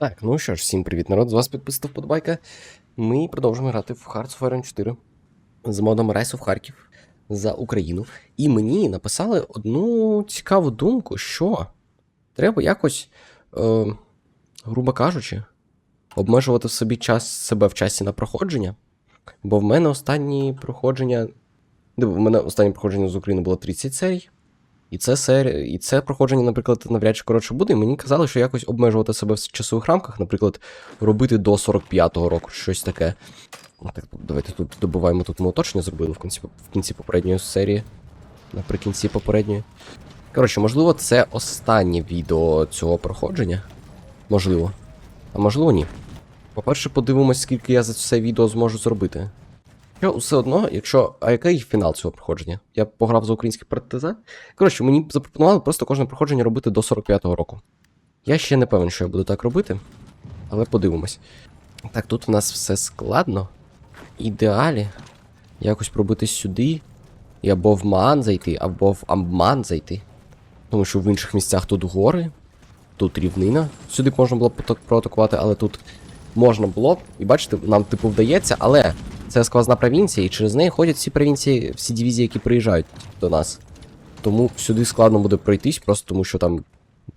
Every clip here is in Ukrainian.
Так, ну що ж, всім привіт, народ, з вас підписата вподобайка. Ми продовжуємо грати в Hearts of Iron 4 з модом Rise of Харків за Україну. І мені написали одну цікаву думку, що треба якось, е, грубо кажучи, обмежувати собі час себе в часі на проходження. Бо в мене останні проходження. В мене останнє проходження з України було 30 серій. І це серія, і це проходження, наприклад, навряд чи коротше буде. І мені казали, що якось обмежувати себе в часових рамках, наприклад, робити до 45-го року, щось таке. Ну, Так, давайте тут добуваємо тут ми уточнення зробили в кінці, в кінці попередньої серії. Наприкінці попередньої. Коротше, можливо, це останнє відео цього проходження. Можливо. А можливо, ні. По-перше, подивимось, скільки я за це відео зможу зробити. Що все одно, якщо. А який фінал цього проходження? Я пограв за український партизан. Коротше, мені запропонували просто кожне проходження робити до 45-го року. Я ще не певен, що я буду так робити, але подивимось. Так, тут у нас все складно. Ідеалі. Якось пробити сюди. І або в Маан зайти, або в Амман зайти. Тому що в інших місцях тут гори, тут рівнина. Сюди можна було б проатакувати, але тут можна було б. І бачите, нам типу вдається, але це сквозна провінція, і через неї ходять всі провінції, всі дивізії, які приїжджають до нас. Тому сюди складно буде пройтись, просто тому що там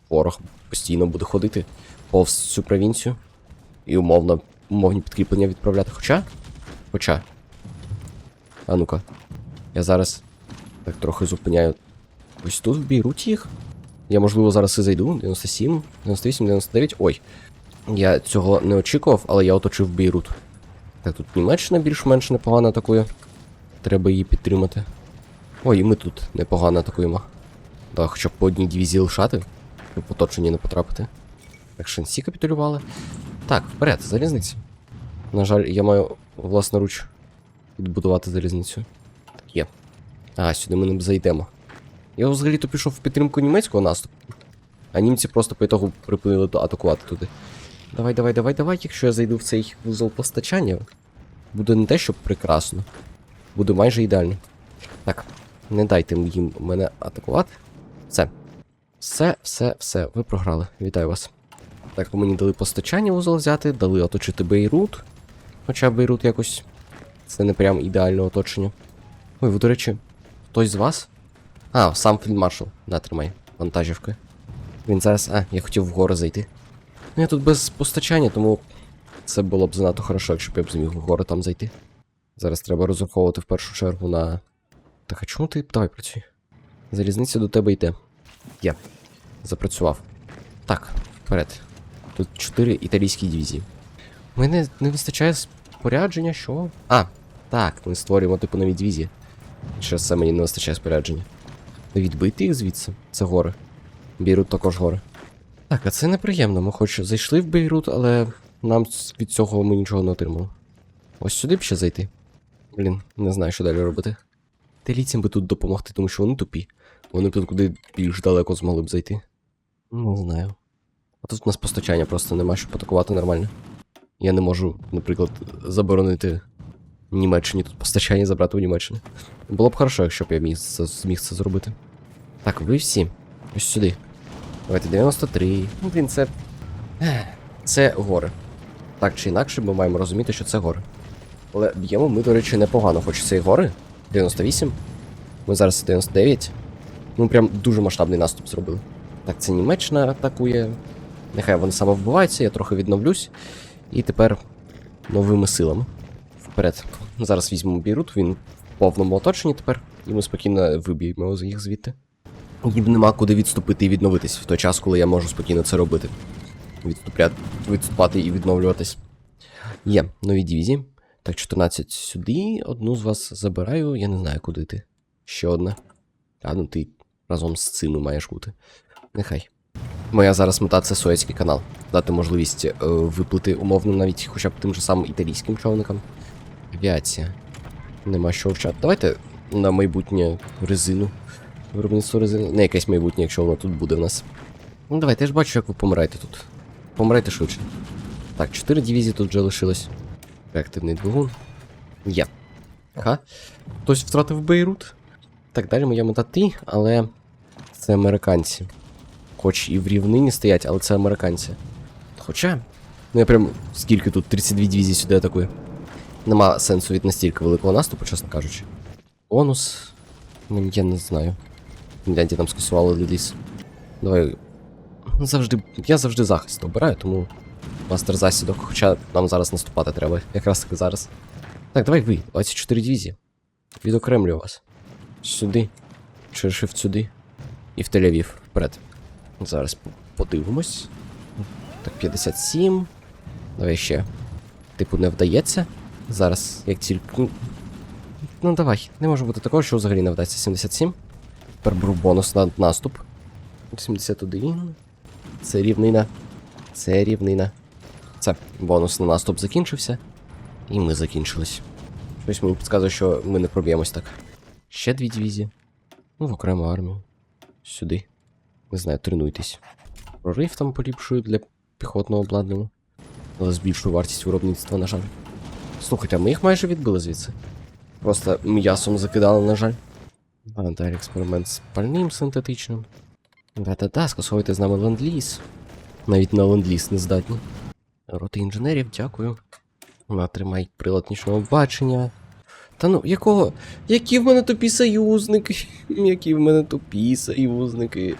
ворог постійно буде ходити повз цю провінцію. І умовно, умовні підкріплення відправляти. Хоча. Хоча. А ну-ка. Я зараз так трохи зупиняю. Ось тут в Бейруті їх. Я, можливо, зараз і зайду. 97, 98, 99. Ой. Я цього не очікував, але я оточив Бейрут. Так, тут Німеччина більш-менш непогано атакує. Треба її підтримати. Ой, і ми тут непогано атакуємо. Да, хоча б по одній дивізії лишати, щоб в оточення не потрапити. Так, шансі капітулювали. Так, вперед, залізниця. На жаль, я маю власноруч відбудувати залізницю. Так, є. А, сюди ми не зайдемо. Я взагалі-то пішов в підтримку німецького наступу. А німці просто по ітогу припинили атакувати туди. Давай, давай, давай, давай. Якщо я зайду в цей вузол постачання, буде не те, щоб прекрасно. Буде майже ідеально. Так, не дайте їм мене атакувати. Все. Все, все, все, ви програли. Вітаю вас. Так, мені дали постачання вузол взяти, дали оточити Бейрут. Хоча Бейрут якось. Це не прям ідеальне оточення. Ой, ви, до речі, хтось з вас? А, сам фільдмаршал. На, тримай, вантажівки. Він зараз. А, я хотів вгору зайти. Ну, я тут без постачання, тому це було б занадто хорошо, якщо б я б зміг вгору там зайти. Зараз треба розраховувати в першу чергу на. Так, а чому ти. Давай працюй. Залізниця до тебе йде. Є. Запрацював. Так, вперед. Тут чотири італійські дивізії. У мене не вистачає спорядження, що? А, так, ми створюємо типу нові дивізії. Через це мені не вистачає спорядження. Відбити їх звідси. Це гори. Бірут також гори. Так, а це неприємно. Ми хоч зайшли в Бейрут, але нам від цього ми нічого не отримали. Ось сюди б ще зайти. Блін, не знаю, що далі робити. Телійцям би тут допомогти, тому що вони тупі. Вони б тут куди більш далеко змогли б зайти. Не знаю. А тут у нас постачання просто нема, щоб атакувати нормально. Я не можу, наприклад, заборонити Німеччині тут постачання забрати у Німеччини. Було б хорошо, якщо б я міг зміг це зробити. Так, ви всі. Ось сюди. Давайте 93. Ну, блін, це. Це гори. Так чи інакше, ми маємо розуміти, що це гори. Але б'ємо ми, до речі, непогано, хоч це і гори. 98. Ми зараз 99. Ми прям дуже масштабний наступ зробили. Так, це Німеччина атакує. Нехай вони самовбиваються, я трохи відновлюсь. І тепер новими силами. Вперед. Зараз візьмемо Бірут, він в повному оточенні тепер, і ми спокійно виб'ємо їх звідти. Їм нема куди відступити і відновитись в той час, коли я можу спокійно це робити. Відступляти, відступати і відновлюватись. Є нові дивізії. Так, 14 сюди. Одну з вас забираю, я не знаю, куди ти. Ще одна. А ну ти разом з цими маєш бути. Нехай. Моя зараз мета це Суецький канал. Дати можливість е, виплити умовно навіть хоча б тим же самим італійським човникам. Авіація. Нема що вчати. Давайте на майбутнє резину. Виробництво резини. Не якесь майбутнє, якщо воно тут буде в нас. Ну давайте, я ж бачу, як ви помираєте тут. Помирайте швидше. Так, 4 дивізії тут вже лишилось. Реактивний двигун. Є. Ха. Хтось втратив Бейрут. Так, далі моя мета ти, але це американці. Хоч і в рівнині стоять, але це американці. Хоча, Ну я прям скільки тут 32 дивізії сюди атакує. Нема сенсу від настільки великого наступу, чесно кажучи. Бонус. Ну, я не знаю. Гляньте, там скасували ліс. Давай. Ну, Завжди. Я завжди захист обираю, тому. Мастер засідок, хоча нам зараз наступати треба, якраз таки зараз. Так, давай ви, 24 дивізії. Відокремлю вас. Сюди. Чершив сюди. І в Тель-Авів. Вперед. Зараз подивимось. Так, 57. Давай ще. Типу, не вдається. Зараз, як тільки. Ну, ну давай, не може бути такого, що взагалі не вдасться. 77. Тепер беру бонус на наступ. 71. Це рівнина. Це рівнина. Це бонус на наступ закінчився. І ми закінчились. Щось мені підказує, що ми не проб'ємось так. Ще дві дивізії. Ну, в окрему армію. Сюди. Не знаю, тренуйтесь. Прорив там поліпшую для піхотного обладнання. Але збільшую вартість виробництва, на жаль. Слухайте, а ми їх майже відбили звідси. Просто м'ясом закидали, на жаль. А далі експеримент з пальним синтетичним. Да-да-да, скасовуйте з нами ленд-ліз. Навіть на ленд-ліз не здатні. Роти інженерів, дякую. Натримай прилад нічного бачення. Та ну, якого. Які в мене тупі союзники? Які в мене тупі союзники?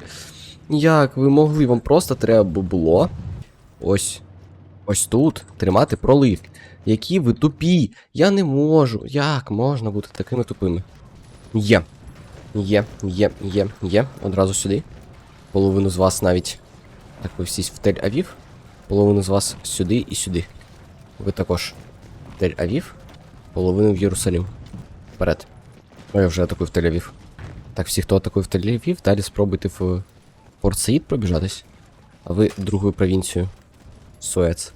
Як ви могли? Вам просто треба було. Ось. Ось тут тримати пролив. Які ви тупі! Я не можу. Як можна бути такими тупими? Є. Є, є, є, є. Одразу сюди. Половину з вас навіть. Так, ви всі в Тель-Авів. Половину з вас сюди і сюди. Ви також Тель-Авів. Половину в Єрусалим. Вперед. Ну, я вже атакую в Тель-Авів. Так, всі, хто атакує в Тель-Авів, далі спробуйте в Порт Саїд пробіжатись. А ви другою провінцією. Суец.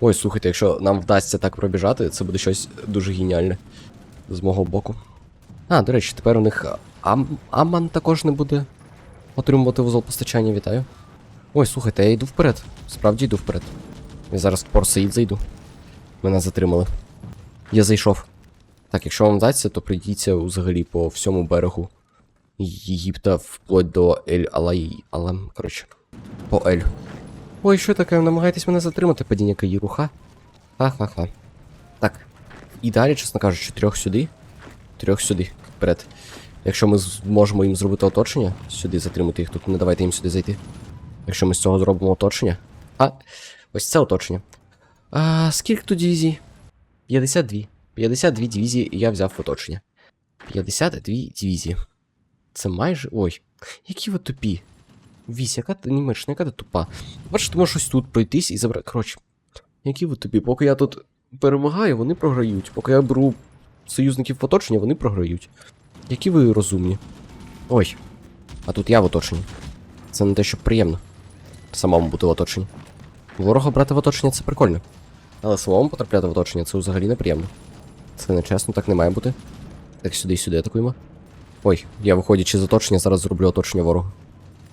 Ой, слухайте, якщо нам вдасться так пробіжати, це буде щось дуже геніальне. З мого боку. А, до речі, тепер у них Ам... Аман також не буде отримувати вузол постачання, вітаю. Ой, слухайте, я йду вперед. Справді йду вперед. Я зараз в Порт Саїд зайду. Мене затримали. Я зайшов. Так, якщо вам вдасться, то прийдіться взагалі по всьому берегу Єгипта вплоть до Ель Алай. Але, коротше, по Ель. Ой, що таке? Намагаєтесь мене затримати, падіння Каїру, ха? Ха-ха-ха. Так. І далі, чесно кажучи, трьох сюди. Трьох сюди. Вперед. Якщо ми зможемо їм зробити оточення, сюди затримати їх тут, не давайте їм сюди зайти. Якщо ми з цього зробимо оточення. А, ось це оточення. А скільки тут дивізій? 52. 52 дивізії я взяв в оточення. 52 дивізії. Це майже. Ой, які ви тупі. Вісь, яка ти Німеччина, яка ти тупа. Бачиш, ти можеш ось тут пройтись і забрати. Коротше, які ви тупі. Поки я тут перемагаю, вони програють. Поки я беру союзників в оточення, вони програють. Які ви розумні. Ой. А тут я в оточенні. Це не те, що приємно. Самому бути в оточенні. Ворога брати в оточення це прикольно. Але самому потрапляти в оточення це взагалі неприємно. Це нечесно, так не має бути. Так сюди і сюди атакуємо. Ой, я виходячи з оточення, зараз зроблю оточення ворогу.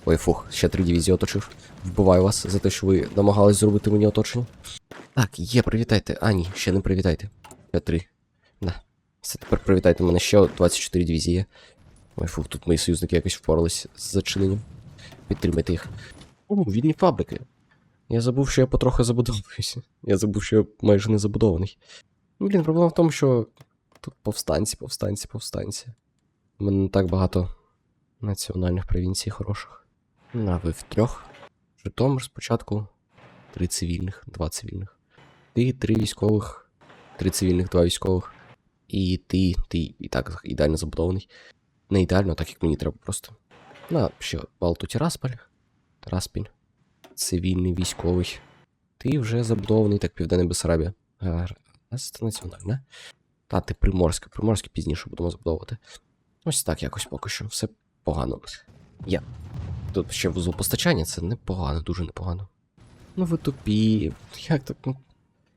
Ой, фух, ще три дивізії оточив. Вбиваю вас за те, що ви намагались зробити мені оточення. Так, є, привітайте. А, ні, ще не привітайте. Ще три. Да. Все, тепер привітайте мене ще 24 дивізії. Ой, фух, тут мої союзники якось впорались з зачиненням. Підтримайте їх. О, вільні фабрики. Я забув, що я потрохи забудовуюся. Я забув, що я майже не забудований. Ну, Блін, проблема в тому, що тут повстанці, повстанці, повстанці. У мене не так багато національних провінцій хороших. На ви в трьох. Житомир спочатку. Три цивільних, два цивільних. Ти, три військових, три цивільних, два військових. І ти, ти і так ідеально забудований. Не ідеально, так як мені треба просто. На, ще Балту Тіраспаль. Траспіль. Цивільний військовий. Ти вже забудований, так Південна Бесарабія. Це національне. Та ти Приморське. Приморське пізніше будемо забудовувати. Ось так якось поки що. Все погано. Я. Тут ще вузол постачання, це непогано, дуже непогано. Ну ви тупі. Як так? Ну,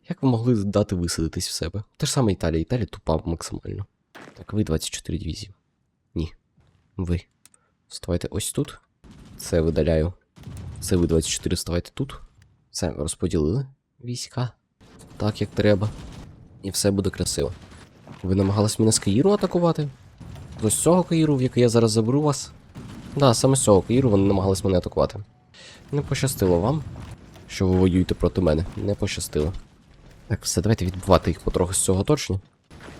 як ви могли дати висадитись в себе? Те ж саме Італія. Італія тупа максимально. Так, ви 24 дивізії. Ні. Ви. Вставайте ось тут. Це видаляю. Це ви 24 вставайте тут. Це розподілили війська. Так, як треба. І все буде красиво. Ви намагались мене з Каїру атакувати? З ось цього Каїру, в який я зараз заберу вас. Да, саме з цього Каїру вони намагались мене атакувати. Не пощастило вам. що ви воюєте проти мене. Не пощастило. Так, все, давайте відбувати їх потроху з цього оточення.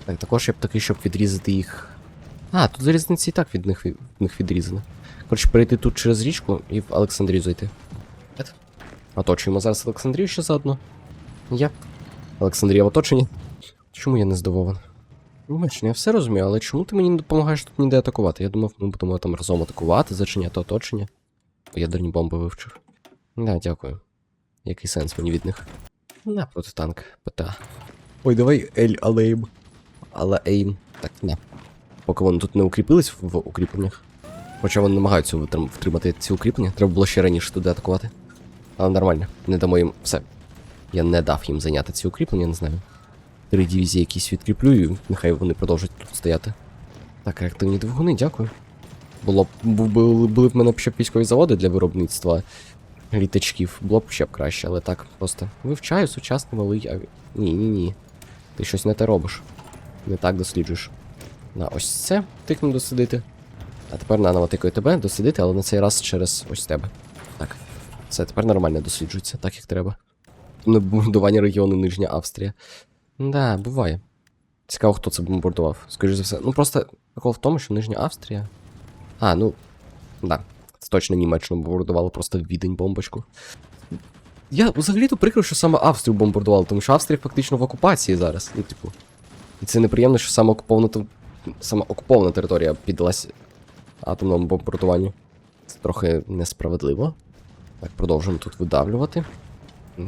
Так, також я б такий, щоб відрізати їх. А, тут залізниці і так від них, від них відрізано. Коротше, перейти тут через річку і в Олександрію зайти. Оточуємо зараз Олександрію ще заодно. Я. Олександрія в оточенні. Чому я не здивований? Думаєш, я все розумію, але чому ти мені не допомагаєш тут ніде атакувати? Я думав, ми будемо там разом атакувати, зачиняти оточення. Ядерні бомби вивчив. Да, дякую. Який сенс мені від них? На протитанк, ПТА. Ой, давай Ель Алейм. Але Ейм. Так, не. Поки вони тут не укріпились в, в укріпленнях. Хоча вони намагаються втримати ці укріплення, треба було ще раніше туди атакувати. Але нормально, не дамо їм все. Я не дав їм зайняти ці укріплення, не знаю. Три дивізії якісь відкріплю, і нехай вони продовжать тут стояти. Так, реактивні двигуни, дякую. Було б були, були б в мене ще військові заводи для виробництва літачків, було б ще б краще, але так просто вивчаю сучасний малий. А... Ні, ні, ні. Ти щось не те робиш. Не так досліджуєш. На ось це тикну досидити. А тепер наново тикаю тебе досидити, але на цей раз через ось тебе. Так. Все, тепер нормально досліджується, так як треба. Не будування регіону Нижня Австрія. Да, буває. Цікаво, хто це бомбардував. Скоріше за все. Ну просто прикол в тому, що Нижня Австрія. А, ну. Да. Точно Німеччину бомбардували просто відень бомбочку. Я взагалі-то прикро, що саме Австрію бомбардували, тому що Австрія фактично в окупації зараз. Ну, типу. І це неприємно, що саме окупована, саме окупована територія піддалась атомному бомбардуванню. Це трохи несправедливо. Так, продовжуємо тут видавлювати.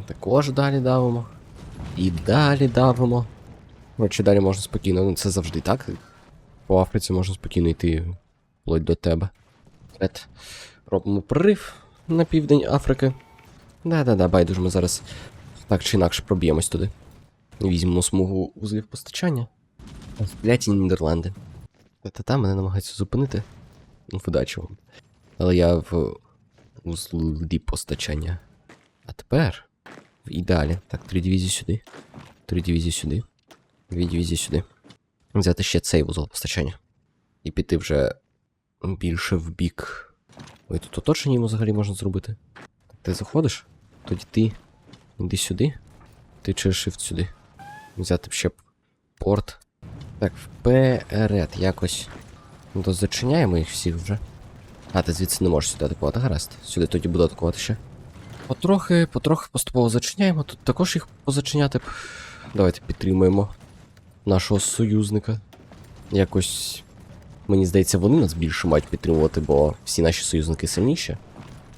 Також далі давимо. І далі давимо. Коротше, далі можна спокійно, ну це завжди так. По Африці можна спокійно йти вплоть до тебе. Вперед. Робимо прорив на південь Африки. Да-да-да, байдуже, ми зараз так чи інакше проб'ємось туди. Візьмемо смугу узлів постачання. Кляті Нідерланди. Та там мене намагаються зупинити. Ну, вдачі вам. Але я в узлі постачання. А тепер в ідеалі. Так, три дивізії сюди. Три дивізії сюди. Дві дивізії сюди. Взяти ще цей вузол постачання. І піти вже більше в бік. Ой, тут оточення йому взагалі можна зробити. Ти заходиш? Тоді ти йди сюди. Ти через shift сюди. Взяти ще порт. Так, вперед якось. Ну, зачиняємо їх всіх вже. А, ти звідси не можеш сюди атакувати, гаразд. Сюди тоді буду атакувати ще. Потрохи, потрохи поступово зачиняємо. Тут також їх позачиняти. Давайте підтримуємо нашого союзника. Якось. Мені здається, вони нас більше мають підтримувати, бо всі наші союзники сильніші.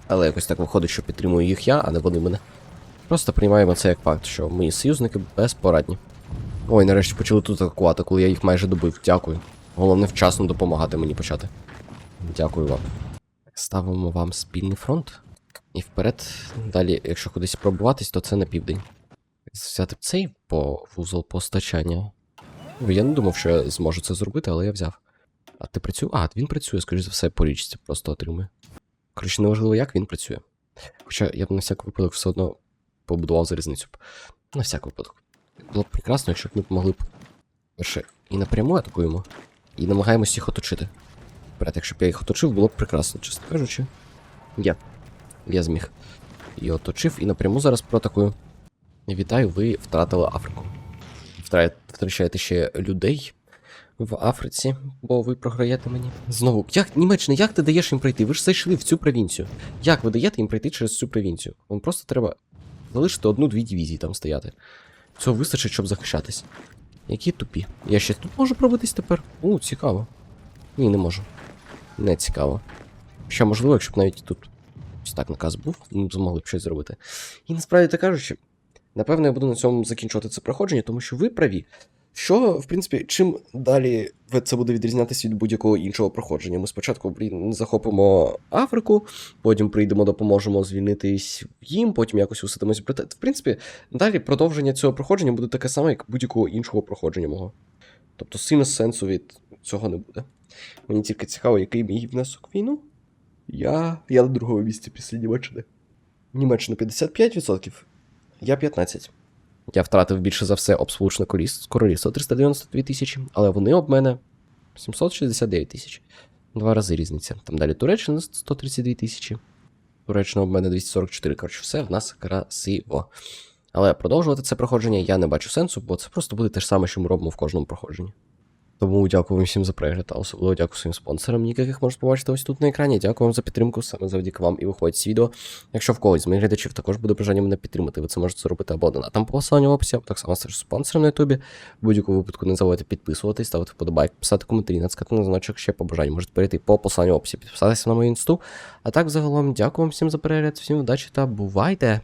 Але якось так виходить, що підтримую їх я, а не вони мене. Просто приймаємо це як факт, що мої союзники безпорадні. Ой, нарешті почали тут атакувати, коли я їх майже добив. Дякую. Головне вчасно допомагати мені почати. Дякую вам. Ставимо вам спільний фронт. І вперед. Далі, якщо кудись пробуватись, то це на південь. Взяти б цей по вузол постачання. Я не думав, що я зможу це зробити, але я взяв. А ти працює? А, він працює, скоріш за все, по річці просто отримує. Коротше, неважливо, як він працює. Хоча я б на всяк випадок все одно побудував залізницю. На всяк випадок. Було б прекрасно, якщо б ми могли б. Перше, і напряму атакуємо, і намагаємось їх оточити. Вперед, якщо б я їх оточив, було б прекрасно, чесно кажучи. Я. Я зміг. І оточив, і напряму зараз проатакую. Вітаю, ви втратили Африку. Втрачаєте ще людей в Африці, бо ви програєте мені. Знову, як Німеччина, як ти даєш їм пройти? Ви ж зайшли в цю провінцію. Як ви даєте їм пройти через цю провінцію? Вам просто треба залишити одну-дві дивізії там стояти. Цього вистачить, щоб захищатись. Які тупі. Я ще тут можу пробитись тепер? У, цікаво. Ні, не можу. Не цікаво. Ще можливо, якщо б навіть тут ось так наказ був, ми змогли б щось зробити. І насправді так кажучи, напевно, я буду на цьому закінчувати це проходження, тому що ви праві. Що, в принципі, чим далі це буде відрізнятися від будь-якого іншого проходження? Ми спочатку блін, захопимо Африку, потім прийдемо, допоможемо звільнитись їм, потім якось уситимось брати. В принципі, далі продовження цього проходження буде таке саме, як будь-якого іншого проходження мого. Тобто сильно сенсу від цього не буде. Мені тільки цікаво, який мій внесок в війну. Я. Я на другому місці після Німеччини. Німеччина 55%, я 15%. Я втратив більше за все об Сполучне Коріс- Королівство 392 тисячі, але вони об мене 769 тисяч. Два рази різниця. Там далі Туреччина 132 тисячі. Туреччина об мене 244. Коротше, все в нас красиво. Але продовжувати це проходження я не бачу сенсу, бо це просто буде те ж саме, що ми робимо в кожному проходженні. Тому дякую всім за перегляд, а особливо дякую своїм спонсорам, яких можете побачити ось тут на екрані. Дякую вам за підтримку, саме завдяки вам і виходить з відео. Якщо в когось з моїх глядачів також буде бажання мене підтримати, ви це можете зробити або донатом по посиланню в описі, або так само стати спонсором на Ютубі. В будь-якому випадку не забувайте підписуватись, ставити вподобайк, писати коментарі, натискати на значок ще по бажанню. Можете перейти по посиланню в описі, підписатися на мою інсту. А так, загалом, дякую вам всім за перегляд, всім удачі та бувайте!